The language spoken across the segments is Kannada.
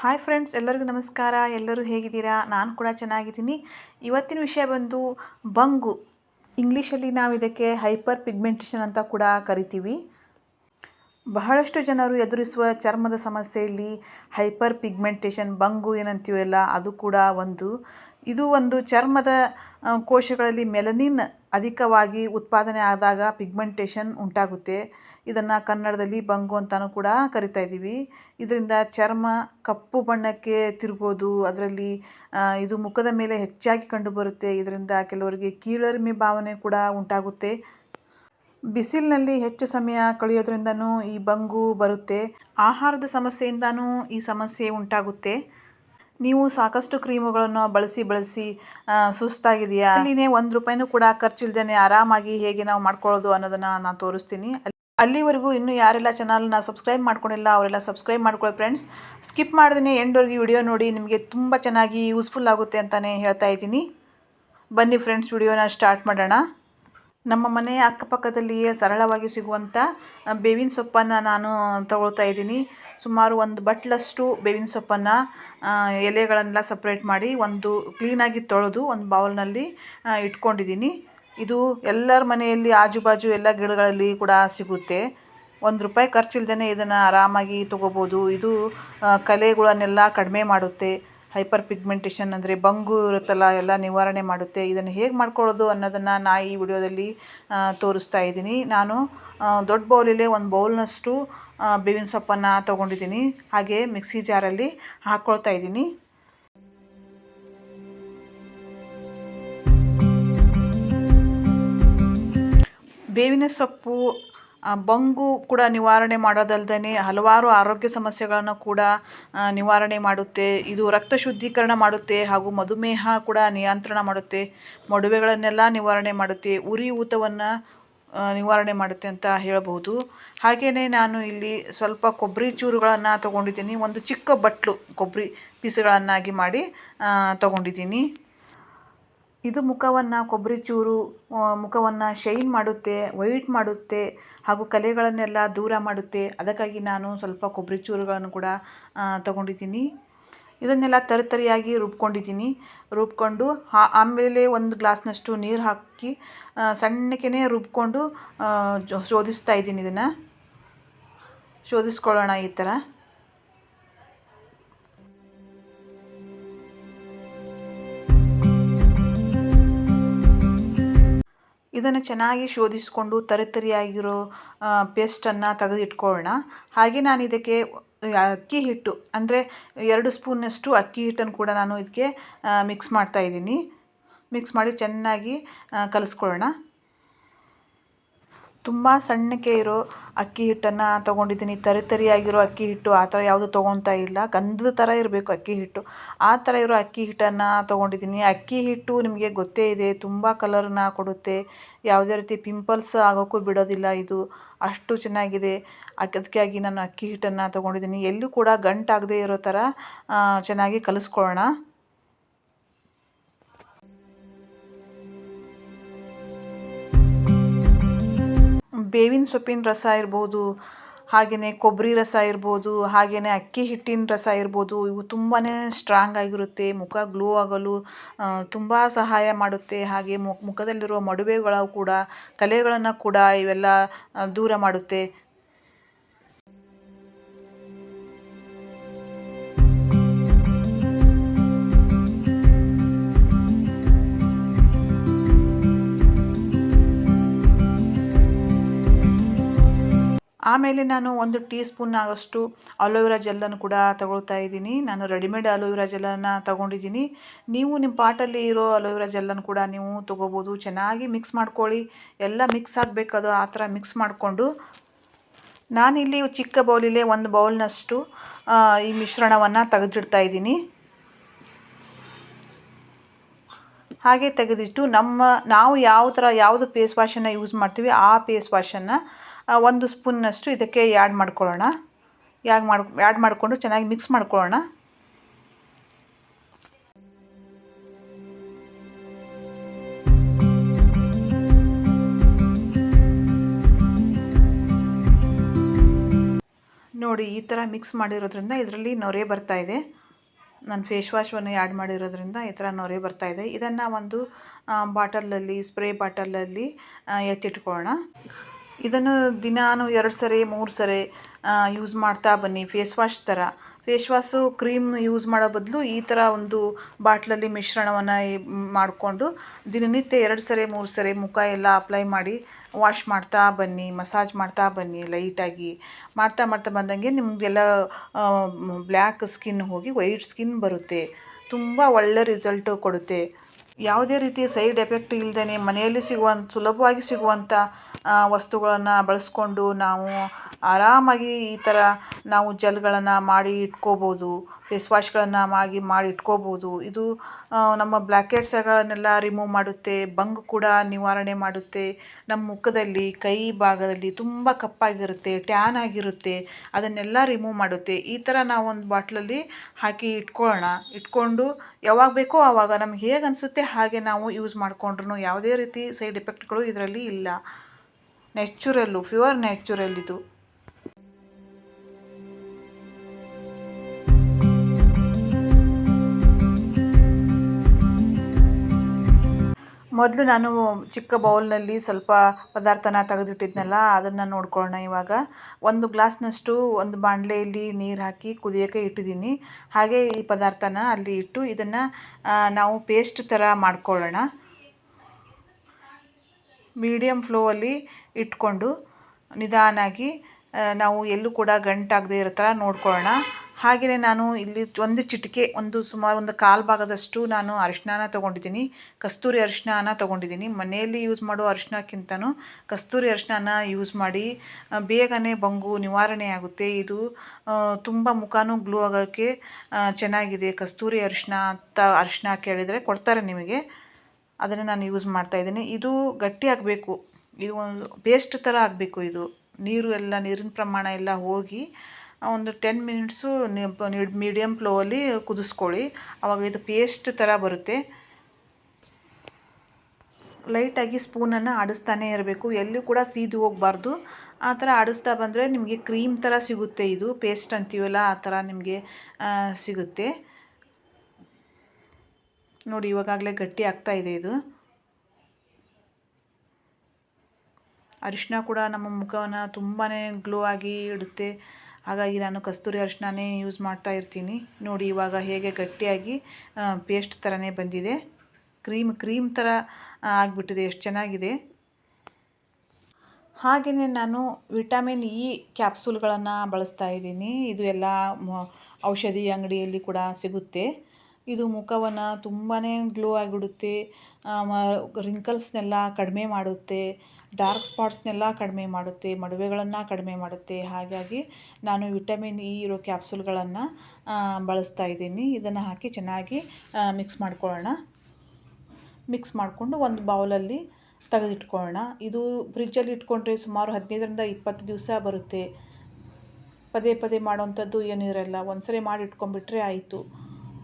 ಹಾಯ್ ಫ್ರೆಂಡ್ಸ್ ಎಲ್ಲರಿಗೂ ನಮಸ್ಕಾರ. ಎಲ್ಲರೂ ಹೇಗಿದ್ದೀರಾ? ನಾನು ಕೂಡ ಚೆನ್ನಾಗಿದ್ದೀನಿ. ಇವತ್ತಿನ ವಿಷಯ ಬಂದು ಬಂಗು. ಇಂಗ್ಲೀಷಲ್ಲಿ ನಾವು ಇದಕ್ಕೆ ಹೈಪರ್ ಪಿಗ್ಮೆಂಟೇಷನ್ ಅಂತ ಕೂಡ ಕರಿತೀವಿ. ಬಹಳಷ್ಟು ಜನರು ಎದುರಿಸುವ ಚರ್ಮದ ಸಮಸ್ಯೆಯಲ್ಲಿ ಹೈಪರ್ ಪಿಗ್ಮೆಂಟೇಷನ್ ಬಂಗು ಏನಂತೀವಲ್ಲ, ಅದು ಕೂಡ ಒಂದು. ಇದು ಒಂದು ಚರ್ಮದ ಕೋಶಗಳಲ್ಲಿ ಮೆಲನಿನ್ ಅಧಿಕವಾಗಿ ಉತ್ಪಾದನೆ ಆದಾಗ ಪಿಗ್ಮೆಂಟೇಷನ್ ಉಂಟಾಗುತ್ತೆ. ಇದನ್ನು ಕನ್ನಡದಲ್ಲಿ ಬಂಗು ಅಂತಲೂ ಕೂಡ ಕರಿತಾ ಇದ್ದೀವಿ. ಇದರಿಂದ ಚರ್ಮ, ಕಪ್ಪು ಬಣ್ಣಕ್ಕೆ ತಿರುಗೋದು, ಅದರಲ್ಲಿ ಇದು ಮುಖದ ಮೇಲೆ ಹೆಚ್ಚಾಗಿ ಕಂಡುಬರುತ್ತೆ. ಇದರಿಂದ ಕೆಲವರಿಗೆ ಕೀಳರಿಮೆ ಭಾವನೆ ಕೂಡ ಉಂಟಾಗುತ್ತೆ. ಬಿಸಿಲಿನಲ್ಲಿ ಹೆಚ್ಚು ಸಮಯ ಕಳೆಯೋದ್ರಿಂದನೂ ಈ ಬಂಗು ಬರುತ್ತೆ. ಆಹಾರದ ಸಮಸ್ಯೆಯಿಂದನೂ ಈ ಸಮಸ್ಯೆ ಉಂಟಾಗುತ್ತೆ. ನೀವು ಸಾಕಷ್ಟು ಕ್ರೀಮುಗಳನ್ನು ಬಳಸಿ ಬಳಸಿ ಸುಸ್ತಾಗಿದೆಯಾ ಅಲ್ಲಿನೇ ಒಂದು ರೂಪಾಯಿನೂ ಕೂಡ ಖರ್ಚಿಲ್ದೇನೆ ಆರಾಮಾಗಿ ಹೇಗೆ ನಾವು ಮಾಡ್ಕೊಳ್ಳೋದು ಅನ್ನೋದನ್ನು ನಾನು ತೋರಿಸ್ತೀನಿ. ಅಲ್ಲಿ- ಅಲ್ಲಿವರೆಗೂ ಇನ್ನೂ ಯಾರೆಲ್ಲ ಚಾನಲ್ನ ಸಬ್ಸ್ಕ್ರೈಬ್ ಮಾಡ್ಕೊಂಡಿಲ್ಲ, ಅವರೆಲ್ಲ ಸಬ್ಸ್ಕ್ರೈಬ್ ಮಾಡ್ಕೊಳ್ಳಿ ಫ್ರೆಂಡ್ಸ್ ಸ್ಕಿಪ್ ಮಾಡ್ದೇ ಎಂಡ್ವರೆಗೆ ವಿಡಿಯೋ ನೋಡಿ, ನಿಮಗೆ ತುಂಬ ಚೆನ್ನಾಗಿ ಯೂಸ್ಫುಲ್ ಆಗುತ್ತೆ ಅಂತಲೇ ಹೇಳ್ತಾ ಇದ್ದೀನಿ. ಬನ್ನಿ ಫ್ರೆಂಡ್ಸ್ ವಿಡಿಯೋನ ಸ್ಟಾರ್ಟ್ ಮಾಡೋಣ. ನಮ್ಮ ಮನೆಯ ಅಕ್ಕಪಕ್ಕದಲ್ಲಿಯೇ ಸರಳವಾಗಿ ಸಿಗುವಂಥ ಬೇವಿನ ಸೊಪ್ಪನ್ನು ನಾನು ತಗೊಳ್ತಾ ಇದ್ದೀನಿ. ಸುಮಾರು ಒಂದು ಬಟ್ಲಷ್ಟು ಬೇವಿನ ಸೊಪ್ಪನ್ನು ಎಲೆಗಳನ್ನೆಲ್ಲ ಸಪ್ರೇಟ್ ಮಾಡಿ ಒಂದು ಕ್ಲೀನಾಗಿ ತೊಳೆದು ಒಂದು ಬೌಲ್ನಲ್ಲಿ ಇಟ್ಕೊಂಡಿದ್ದೀನಿ. ಇದು ಎಲ್ಲರ ಮನೆಯಲ್ಲಿ ಆಜು ಬಾಜು ಎಲ್ಲ ಗಿಡಗಳಲ್ಲಿ ಕೂಡ ಸಿಗುತ್ತೆ. ಒಂದು ರೂಪಾಯಿ ಖರ್ಚಿಲ್ದೇ ಇದನ್ನು ಆರಾಮಾಗಿ ತೊಗೋಬೋದು. ಇದು ಕಲೆಗಳನ್ನೆಲ್ಲ ಕಡಿಮೆ ಮಾಡುತ್ತೆ. ಹೈಪರ್ ಪಿಗ್ಮೆಂಟೇಷನ್ ಅಂದರೆ ಬಂಗು ಇರುತ್ತಲ್ಲ, ಎಲ್ಲ ನಿವಾರಣೆ ಮಾಡುತ್ತೆ. ಇದನ್ನು ಹೇಗೆ ಮಾಡ್ಕೊಳ್ಳೋದು ಅನ್ನೋದನ್ನು ನಾ ಈ ವಿಡಿಯೋದಲ್ಲಿ ತೋರಿಸ್ತಾ ಇದ್ದೀನಿ. ನಾನು ದೊಡ್ಡ ಬೌಲಲ್ಲೇ ಒಂದು ಬೌಲ್ನಷ್ಟು ಬೇವಿನ ಸೊಪ್ಪನ್ನು ತೊಗೊಂಡಿದ್ದೀನಿ. ಹಾಗೆ ಮಿಕ್ಸಿ ಜಾರಲ್ಲಿ ಹಾಕ್ಕೊಳ್ತಾ ಇದ್ದೀನಿ. ಬೇವಿನ ಸೊಪ್ಪು ಬಂಗು ಕೂಡ ನಿವಾರಣೆ ಮಾಡೋದಲ್ದೇ ಹಲವಾರು ಆರೋಗ್ಯ ಸಮಸ್ಯೆಗಳನ್ನು ಕೂಡ ನಿವಾರಣೆ ಮಾಡುತ್ತೆ. ಇದು ರಕ್ತ ಶುದ್ಧೀಕರಣ ಮಾಡುತ್ತೆ ಹಾಗೂ ಮಧುಮೇಹ ಕೂಡ ನಿಯಂತ್ರಣ ಮಾಡುತ್ತೆ. ಮೊಡವೆಗಳನ್ನೆಲ್ಲ ನಿವಾರಣೆ ಮಾಡುತ್ತೆ. ಉರಿ ಊತವನ್ನು ನಿವಾರಣೆ ಮಾಡುತ್ತೆ ಅಂತ ಹೇಳಬಹುದು. ಹಾಗೆಯೇ ನಾನು ಇಲ್ಲಿ ಸ್ವಲ್ಪ ಕೊಬ್ಬರಿ ಚೂರುಗಳನ್ನು ತಗೊಂಡಿದ್ದೀನಿ. ಒಂದು ಚಿಕ್ಕ ಬಟ್ಲು, ಕೊಬ್ಬರಿ ಪೀಸ್ಗಳನ್ನಾಗಿ ಮಾಡಿ ತಗೊಂಡಿದ್ದೀನಿ. ಇದು ಮುಖವನ್ನು ಕೊಬ್ಬರಿ ಚೂರು ಮುಖವನ್ನು ಶೈನ್ ಮಾಡುತ್ತೆ, ವೈಟ್ ಮಾಡುತ್ತೆ ಹಾಗೂ ಕಲೆಗಳನ್ನೆಲ್ಲ ದೂರ ಮಾಡುತ್ತೆ. ಅದಕ್ಕಾಗಿ ನಾನು ಸ್ವಲ್ಪ ಕೊಬ್ಬರಿ ಚೂರುಗಳನ್ನು ಕೂಡ ತಗೊಂಡಿದ್ದೀನಿ. ಇದನ್ನೆಲ್ಲ ತರಿತರಿಯಾಗಿ ರುಬ್ಕೊಂಡಿದ್ದೀನಿ. ರುಬ್ಕೊಂಡು ಆಮೇಲೆ ಒಂದು ಗ್ಲಾಸ್ನಷ್ಟು ನೀರು ಹಾಕಿ ಸಣ್ಣಕ್ಕೆ ರುಬ್ಕೊಂಡು ಶೋಧಿಸ್ತಾ ಇದ್ದೀನಿ ಇದನ್ನು. ಶೋಧಿಸ್ಕೊಳ್ಳೋಣ ಈ ಥರ. ಇದನ್ನು ಚೆನ್ನಾಗಿ ಶೋಧಿಸಿಕೊಂಡು ತರಿತರಿಯಾಗಿರೋ ಪೇಸ್ಟನ್ನು ತೆಗೆದಿಟ್ಕೊಳ್ಳೋಣ. ಹಾಗೆ ನಾನು ಇದಕ್ಕೆ ಅಕ್ಕಿ ಹಿಟ್ಟು, ಅಂದರೆ ಎರಡು ಸ್ಪೂನಷ್ಟು ಅಕ್ಕಿ ಹಿಟ್ಟನ್ನು ಕೂಡ ನಾನು ಇದಕ್ಕೆ ಮಿಕ್ಸ್ ಮಾಡ್ತಾ ಇದ್ದೀನಿ. ಮಿಕ್ಸ್ ಮಾಡಿ ಚೆನ್ನಾಗಿ ಕಲಿಸ್ಕೊಳ್ಳೋಣ. ತುಂಬ ಸಣ್ಣಕ್ಕೆ ಇರೋ ಅಕ್ಕಿ ಹಿಟ್ಟನ್ನು ತೊಗೊಂಡಿದ್ದೀನಿ. ತರಿ ತರಿಯಾಗಿರೋ ಅಕ್ಕಿ ಹಿಟ್ಟು ಆ ಥರ ಯಾವುದು ತೊಗೊತಾ ಇಲ್ಲ. ಗಂಧದ ಥರ ಇರಬೇಕು ಅಕ್ಕಿ ಹಿಟ್ಟು. ಆ ಥರ ಇರೋ ಅಕ್ಕಿ ಹಿಟ್ಟನ್ನು ತೊಗೊಂಡಿದ್ದೀನಿ. ಅಕ್ಕಿ ಹಿಟ್ಟು ನಿಮಗೆ ಗೊತ್ತೇ ಇದೆ, ತುಂಬ ಕಲರನ್ನ ಕೊಡುತ್ತೆ. ಯಾವುದೇ ರೀತಿ ಪಿಂಪಲ್ಸ್ ಆಗೋಕ್ಕೂ ಬಿಡೋದಿಲ್ಲ ಇದು. ಅಷ್ಟು ಚೆನ್ನಾಗಿದೆ. ಅದಕ್ಕಾಗಿ ನಾನು ಅಕ್ಕಿ ಹಿಟ್ಟನ್ನು ತೊಗೊಂಡಿದ್ದೀನಿ. ಎಲ್ಲೂ ಕೂಡ ಗಂಟಾಗದೇ ಇರೋ ಥರ ಚೆನ್ನಾಗಿ ಕಲಿಸ್ಕೊಳ್ಳೋಣ. ಬೇವಿನ ಸೊಪ್ಪಿನ ರಸ ಇರ್ಬೋದು ಹಾಗೆಯೇ ಕೊಬ್ಬರಿ ರಸ ಇರ್ಬೋದು ಹಾಗೆಯೇ ಅಕ್ಕಿ ಹಿಟ್ಟಿನ ರಸ ಇರ್ಬೋದು, ಇವು ತುಂಬಾ ಸ್ಟ್ರಾಂಗ್ ಆಗಿರುತ್ತೆ. ಮುಖ ಗ್ಲೋ ಆಗಲು ತುಂಬ ಸಹಾಯ ಮಾಡುತ್ತೆ. ಹಾಗೆ ಮುಖದಲ್ಲಿರುವ ಮೊಡವೆಗಳು ಕೂಡ, ಕಲೆಗಳನ್ನು ಕೂಡ ಇವೆಲ್ಲ ದೂರ ಮಾಡುತ್ತೆ. ಆಮೇಲೆ ನಾನು ಒಂದು ಟೀ ಸ್ಪೂನ್ ಆಗೋಷ್ಟು ಅಲೋವೆರಾ ಜೆಲ್ಲನ್ನು ಕೂಡ ತಗೊಳ್ತಾ ಇದ್ದೀನಿ. ನಾನು ರೆಡಿಮೇಡ್ ಅಲೋವೆರಾ ಜೆಲ್ಲನ್ನು ತಗೊಂಡಿದ್ದೀನಿ. ನೀವು ನಿಮ್ಮ ಪಾಟಲ್ಲಿ ಇರೋ ಅಲೋವೆರಾ ಜೆಲ್ಲನ್ನು ಕೂಡ ನೀವು ತೊಗೋಬೋದು. ಚೆನ್ನಾಗಿ ಮಿಕ್ಸ್ ಮಾಡ್ಕೊಳ್ಳಿ. ಎಲ್ಲ ಮಿಕ್ಸ್ ಆಗಬೇಕು. ಅದು ಆ ಥರ ಮಿಕ್ಸ್ ಮಾಡಿಕೊಂಡು ನಾನಿಲ್ಲಿ ಚಿಕ್ಕ ಬೌಲಿಲೇ ಒಂದು ಬೌಲ್ನಷ್ಟು ಈ ಮಿಶ್ರಣವನ್ನು ತೆಗೆದಿಡ್ತಾ ಇದ್ದೀನಿ. ಹಾಗೆ ತೆಗೆದಿಟ್ಟು ನಮ್ಮ, ನಾವು ಯಾವ ಥರ ಯಾವುದು ಫೇಸ್ ವಾಶನ್ನು ಯೂಸ್ ಮಾಡ್ತೀವಿ, ಆ ಫೇಸ್ ವಾಶನ್ನು ಒಂದು ಸ್ಪೂನ್ನಷ್ಟು ಇದಕ್ಕೆ ಆ್ಯಡ್ ಮಾಡ್ಕೊಳ್ಳೋಣ. ಯಾಡ್ ಮಾಡಿ ಆ್ಯಡ್ ಮಾಡಿಕೊಂಡು ಚೆನ್ನಾಗಿ ಮಿಕ್ಸ್ ಮಾಡ್ಕೊಳ್ಳೋಣ. ನೋಡಿ, ಈ ಥರ ಮಿಕ್ಸ್ ಮಾಡಿರೋದ್ರಿಂದ ಇದರಲ್ಲಿ ನೊರೆ ಬರ್ತಾ ಇದೆ. ನಾನು ಫೇಸ್ ವಾಶನ್ನು ಆ್ಯಡ್ ಮಾಡಿರೋದ್ರಿಂದ ಈ ಥರ ನೊರೆ ಬರ್ತಾ ಇದೆ. ಇದನ್ನು ಒಂದು ಬಾಟಲಲ್ಲಿ ಸ್ಪ್ರೇ ಬಾಟಲಲ್ಲಿ ಎತ್ತಿಟ್ಕೊಳ್ಳೋಣ. ಇದನ್ನು ದಿನಾನು ಎರಡು ಸರಿ, ಮೂರು ಸರಿ ಯೂಸ್ ಮಾಡ್ತಾ ಬನ್ನಿ. ಫೇಸ್ ವಾಶ್ ಥರ. ಫೇಸ್ ವಾಶು ಕ್ರೀಮ್ ಯೂಸ್ ಮಾಡೋ ಬದಲು ಈ ಥರ ಒಂದು ಬಾಟ್ಲಲ್ಲಿ ಮಿಶ್ರಣವನ್ನು ಮಾಡಿಕೊಂಡು ದಿನನಿತ್ಯ ಎರಡು ಸರಿ, ಮೂರು ಸರಿ ಮುಖ ಎಲ್ಲ ಅಪ್ಲೈ ಮಾಡಿ ವಾಶ್ ಮಾಡ್ತಾ ಬನ್ನಿ ಮಸಾಜ್ ಮಾಡ್ತಾ ಬನ್ನಿ ಲೈಟಾಗಿ ಮಾಡ್ತಾ ಮಾಡ್ತಾ ಬಂದಂಗೆ ನಿಮಗೆಲ್ಲ ಬ್ಲ್ಯಾಕ್ ಸ್ಕಿನ್ ಹೋಗಿ ವೈಟ್ ಸ್ಕಿನ್ ಬರುತ್ತೆ. ತುಂಬ ಒಳ್ಳೆ ರಿಸಲ್ಟು ಕೊಡುತ್ತೆ. ಯಾವುದೇ ರೀತಿ ಸೈಡ್ ಎಫೆಕ್ಟ್ ಇಲ್ಲದೇ ಮನೆಯಲ್ಲಿ ಸಿಗುವಂಥ ಸುಲಭವಾಗಿ ಸಿಗುವಂಥ ವಸ್ತುಗಳನ್ನು ಬಳಸಿಕೊಂಡು ನಾವು ಆರಾಮಾಗಿ ಈ ಥರ ನಾವು ಜೆಲ್ಗಳನ್ನು ಮಾಡಿ ಇಟ್ಕೋಬೋದು. ಫೇಸ್ ವಾಶ್ಗಳನ್ನು ಆಗಿ ಮಾಡಿ ಇಟ್ಕೋಬೋದು. ಇದು ನಮ್ಮ ಬ್ಲ್ಯಾಕ್ ಹೆಡ್ಸ್ಗಳನ್ನೆಲ್ಲ ರಿಮೂವ್ ಮಾಡುತ್ತೆ, ಬಂಗ್ ಕೂಡ ನಿವಾರಣೆ ಮಾಡುತ್ತೆ. ನಮ್ಮ ಮುಖದಲ್ಲಿ, ಕೈ ಭಾಗದಲ್ಲಿ ತುಂಬ ಕಪ್ಪಾಗಿರುತ್ತೆ, ಟ್ಯಾನ್ ಆಗಿರುತ್ತೆ, ಅದನ್ನೆಲ್ಲ ರಿಮೂವ್ ಮಾಡುತ್ತೆ. ಈ ಥರ ನಾವು ಒಂದು ಬಾಟ್ಲಲ್ಲಿ ಹಾಕಿ ಇಟ್ಕೊಳ್ಳೋಣ. ಇಟ್ಕೊಂಡು ಯಾವಾಗ ಬೇಕೋ ಆವಾಗ ನಮ್ಗೆ ಹೇಗೆ ಅನಿಸುತ್ತೆ ಹಾಗೆ ನಾವು ಯೂಸ್ ಮಾಡಿಕೊಂಡ್ರು ಯಾವುದೇ ರೀತಿ ಸೈಡ್ ಎಫೆಕ್ಟ್ಗಳು ಇದರಲ್ಲಿ ಇಲ್ಲ. ನ್ಯಾಚುರಲ್ಲು, ಪ್ಯೂರ್ ನ್ಯಾಚುರಲ್ ಇದು. ಮೊದಲು ನಾನು ಚಿಕ್ಕ ಬೌಲ್ನಲ್ಲಿ ಸ್ವಲ್ಪ ಪದಾರ್ಥನ ತೆಗೆದಿಟ್ಟಿದ್ನಲ್ಲ, ಅದನ್ನು ನೋಡ್ಕೊಳ್ಳೋಣ ಇವಾಗ. ಒಂದು ಗ್ಲಾಸ್ನಷ್ಟು ಒಂದು ಬಾಣಲೆಯಲ್ಲಿ ನೀರು ಹಾಕಿ ಕುದಿಯೋಕ್ಕೆ ಇಟ್ಟಿದ್ದೀನಿ. ಹಾಗೆ ಈ ಪದಾರ್ಥನ ಅಲ್ಲಿ ಇಟ್ಟು ಇದನ್ನು ನಾವು ಪೇಸ್ಟ್ ಥರ ಮಾಡ್ಕೊಳ್ಳೋಣ. ಮೀಡಿಯಮ್ ಫ್ಲೋವಲ್ಲಿ ಇಟ್ಕೊಂಡು ನಿಧಾನಾಗಿ ನಾವು ಎಲ್ಲೂ ಕೂಡ ಗಂಟಾಗದೇ ಇರೋ ಥರ ನೋಡ್ಕೊಳ್ಳೋಣ. ಹಾಗೆಯೇ ನಾನು ಇಲ್ಲಿ ಒಂದು ಚಿಟಿಕೆ, ಒಂದು ಸುಮಾರು ಒಂದು ಕಾಲು ಭಾಗದಷ್ಟು ನಾನು ಅರಿಶಿಣನ ತೊಗೊಂಡಿದ್ದೀನಿ. ಕಸ್ತೂರಿ ಅರಿಶಿಣನ ತೊಗೊಂಡಿದ್ದೀನಿ. ಮನೆಯಲ್ಲಿ ಯೂಸ್ ಮಾಡೋ ಅರಿಶಿಣಕ್ಕಿಂತನೂ ಕಸ್ತೂರಿ ಅರಿಶಿಣನ ಯೂಸ್ ಮಾಡಿ ಬೇಗನೆ ಬಂಗು ನಿವಾರಣೆ ಆಗುತ್ತೆ. ಇದು ತುಂಬ ಮುಖನೂ ಗ್ಲೋ ಆಗೋಕ್ಕೆ ಚೆನ್ನಾಗಿದೆ. ಕಸ್ತೂರಿ ಅರಿಶಿಣ ಅಂತ ಅರಿಶಿನ ಕೇಳಿದರೆ ಕೊಡ್ತಾರೆ ನಿಮಗೆ. ಅದನ್ನು ನಾನು ಯೂಸ್ ಮಾಡ್ತಾಯಿದ್ದೀನಿ ಇದು ಗಟ್ಟಿ ಆಗಬೇಕು. ಇದು ಒಂದು ಪೇಸ್ಟ್ ಥರ ಆಗಬೇಕು ಇದು. ನೀರು ಎಲ್ಲ, ನೀರಿನ ಪ್ರಮಾಣ ಎಲ್ಲ ಹೋಗಿ ಒಂದು ಟೆನ್ ಮಿನಿಟ್ಸು ಮೀಡಿಯಮ್ ಫ್ಲೋವಲ್ಲಿ ಕುದಿಸ್ಕೊಳ್ಳಿ. ಆವಾಗ ಇದು ಪೇಸ್ಟ್ ಥರ ಬರುತ್ತೆ. ಲೈಟಾಗಿ ಸ್ಪೂನನ್ನು ಆಡಿಸ್ತಾನೆ ಇರಬೇಕು. ಎಲ್ಲೂ ಕೂಡ ಸೀದು ಹೋಗಬಾರ್ದು. ಆ ಥರ ಆಡಿಸ್ತಾ ಬಂದರೆ ನಿಮಗೆ ಕ್ರೀಮ್ ಥರ ಸಿಗುತ್ತೆ ಇದು. ಪೇಸ್ಟ್ ಅಂತೀವಲ್ಲ ಆ ಥರ ನಿಮಗೆ ಸಿಗುತ್ತೆ. ನೋಡಿ ಇವಾಗಲೇ ಗಟ್ಟಿ ಆಗ್ತಾ ಇದೆ ಇದು. ಅರಿಶಿನ ಕೂಡ ನಮ್ಮ ಮುಖವನ್ನು ತುಂಬಾ ಗ್ಲೋ ಆಗಿ ಇಡುತ್ತೆ. ಹಾಗಾಗಿ ನಾನು ಕಸ್ತೂರಿ ಅರಿಶಿಣನೇ ಯೂಸ್ ಮಾಡ್ತಾ ಇರ್ತೀನಿ. ನೋಡಿ ಇವಾಗ ಹೇಗೆ ಗಟ್ಟಿಯಾಗಿ ಪೇಸ್ಟ್ ಥರನೇ ಬಂದಿದೆ. ಕ್ರೀಮ್ ಕ್ರೀಮ್ ಥರ ಆಗಿಬಿಟ್ಟಿದೆ, ಎಷ್ಟು ಚೆನ್ನಾಗಿದೆ. ಹಾಗೆಯೇ ನಾನು ವಿಟಮಿನ್ ಇ ಕ್ಯಾಪ್ಸೂಲ್ಗಳನ್ನು ಬಳಸ್ತಾ ಇದ್ದೀನಿ. ಇದು ಎಲ್ಲ ಔಷಧಿ ಅಂಗಡಿಯಲ್ಲಿ ಕೂಡ ಸಿಗುತ್ತೆ. ಇದು ಮುಖವನ್ನು ತುಂಬಾ ಗ್ಲೋ ಆಗಿಬಿಡುತ್ತೆ. ರಿಂಕಲ್ಸ್ನೆಲ್ಲ ಕಡಿಮೆ ಮಾಡುತ್ತೆ. ಡಾರ್ಕ್ ಸ್ಪಾಟ್ಸ್ನೆಲ್ಲ ಕಡಿಮೆ ಮಾಡುತ್ತೆ. ಮಡುವೆಗಳನ್ನು ಕಡಿಮೆ ಮಾಡುತ್ತೆ. ಹಾಗಾಗಿ ನಾನು ವಿಟಮಿನ್ ಇ ಇರೋ ಕ್ಯಾಪ್ಸೂಲ್ಗಳನ್ನು ಬಳಸ್ತಾ ಇದ್ದೀನಿ. ಇದನ್ನು ಹಾಕಿ ಚೆನ್ನಾಗಿ ಮಿಕ್ಸ್ ಮಾಡ್ಕೊಳ್ಳೋಣ. ಮಿಕ್ಸ್ ಮಾಡಿಕೊಂಡು ಒಂದು ಬೌಲಲ್ಲಿ ತೆಗೆದಿಟ್ಕೊಳ್ಳೋಣ. ಇದು ಫ್ರಿಜ್ಜಲ್ಲಿ ಇಟ್ಕೊಂಡ್ರೆ ಸುಮಾರು ಹದಿನೈದರಿಂದ ಇಪ್ಪತ್ತು ದಿವಸ ಬರುತ್ತೆ. ಪದೇ ಪದೇ ಮಾಡೋವಂಥದ್ದು ಏನಿರಲ್ಲ. ಒಂದು ಸರಿ ಮಾಡಿ ಇಟ್ಕೊಂಡ್ಬಿಟ್ರೆ ಆಯಿತು.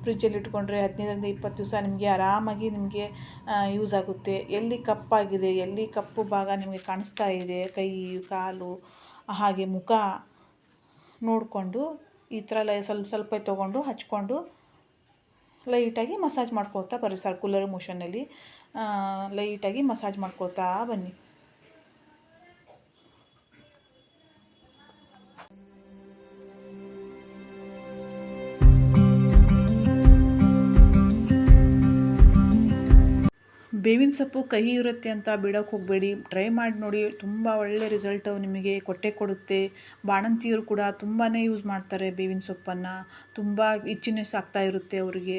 ಫ್ರಿಜ್ಜಲ್ಲಿ ಇಟ್ಕೊಂಡ್ರೆ ಹದಿನೈದರಿಂದ ಇಪ್ಪತ್ತು ದಿವಸ ನಿಮಗೆ ಆರಾಮಾಗಿ ನಿಮಗೆ ಯೂಸ್ ಆಗುತ್ತೆ. ಎಲ್ಲಿ ಕಪ್ಪಾಗಿದೆ, ಎಲ್ಲಿ ಕಪ್ಪು ಭಾಗ ನಿಮಗೆ ಕಾಣಿಸ್ತಾ ಇದೆ, ಕೈ, ಕಾಲು, ಹಾಗೆ ಮುಖ ನೋಡಿಕೊಂಡು ಈ ಥರ ಲೈ ಸ್ವಲ್ಪ ಸ್ವಲ್ಪ ತೊಗೊಂಡು ಹಚ್ಕೊಂಡು ಲೈಟಾಗಿ ಮಸಾಜ್ ಮಾಡ್ಕೊಳ್ತಾ ಬರ್ರಿ ಸರ್ಕ್ಯುಲರ್ ಮೋಷನಲ್ಲಿ ಲೈಟಾಗಿ ಮಸಾಜ್ ಮಾಡ್ಕೊಳ್ತಾ ಬನ್ನಿ. ಬೇವಿನ ಸೊಪ್ಪು ಕಹಿ ಇರುತ್ತೆ ಅಂತ ಬಿಡೋಕ್ಕೆ ಹೋಗಬೇಡಿ. ಟ್ರೈ ಮಾಡಿ ನೋಡಿ. ತುಂಬ ಒಳ್ಳೆ ರಿಸಲ್ಟು ನಿಮಗೆ. ಕೊಟ್ಟೆ ಕೊಡುತ್ತೆ. ಬಾಣಂತಿಯರು ಕೂಡ ತುಂಬಾ ಯೂಸ್ ಮಾಡ್ತಾರೆ ಬೇವಿನ ಸೊಪ್ಪನ್ನು. ತುಂಬ ಇಚ್ಚಿನೆಸ್ ಆಗ್ತಾ ಇರುತ್ತೆ ಅವರಿಗೆ.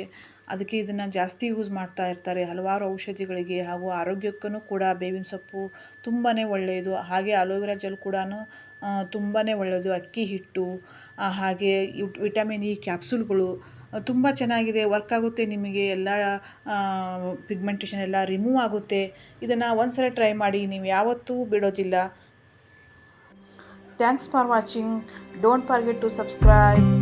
ಅದಕ್ಕೆ ಇದನ್ನು ಜಾಸ್ತಿ ಯೂಸ್ ಮಾಡ್ತಾ ಇರ್ತಾರೆ ಹಲವಾರು ಔಷಧಿಗಳಿಗೆ ಹಾಗೂ ಆರೋಗ್ಯಕ್ಕೂ ಕೂಡ ಬೇವಿನ ಸೊಪ್ಪು ತುಂಬಾ ಒಳ್ಳೆಯದು. ಹಾಗೆ ಅಲೋವೆರಾ ಜೆಲ್ ಕೂಡ ತುಂಬಾ ಒಳ್ಳೆಯದು. ಅಕ್ಕಿ ಹಿಟ್ಟು ಹಾಗೆ ವಿಟಮಿನ್ ಇ ಕ್ಯಾಪ್ಸೂಲ್ಗಳು ತುಂಬ ಚೆನ್ನಾಗಿದೆ ವರ್ಕ್ ಆಗುತ್ತೆ ನಿಮಗೆ, ಎಲ್ಲ ಪಿಗ್ಮೆಂಟೇಷನ್ ಎಲ್ಲ ರಿಮೂವ್ ಆಗುತ್ತೆ. ಇದನ್ನು ಒಂದು ಸಲ ಟ್ರೈ ಮಾಡಿ, ನೀವು ಯಾವತ್ತೂ ಬಿಡೋದಿಲ್ಲ. Thanks for watching don't forget to subscribe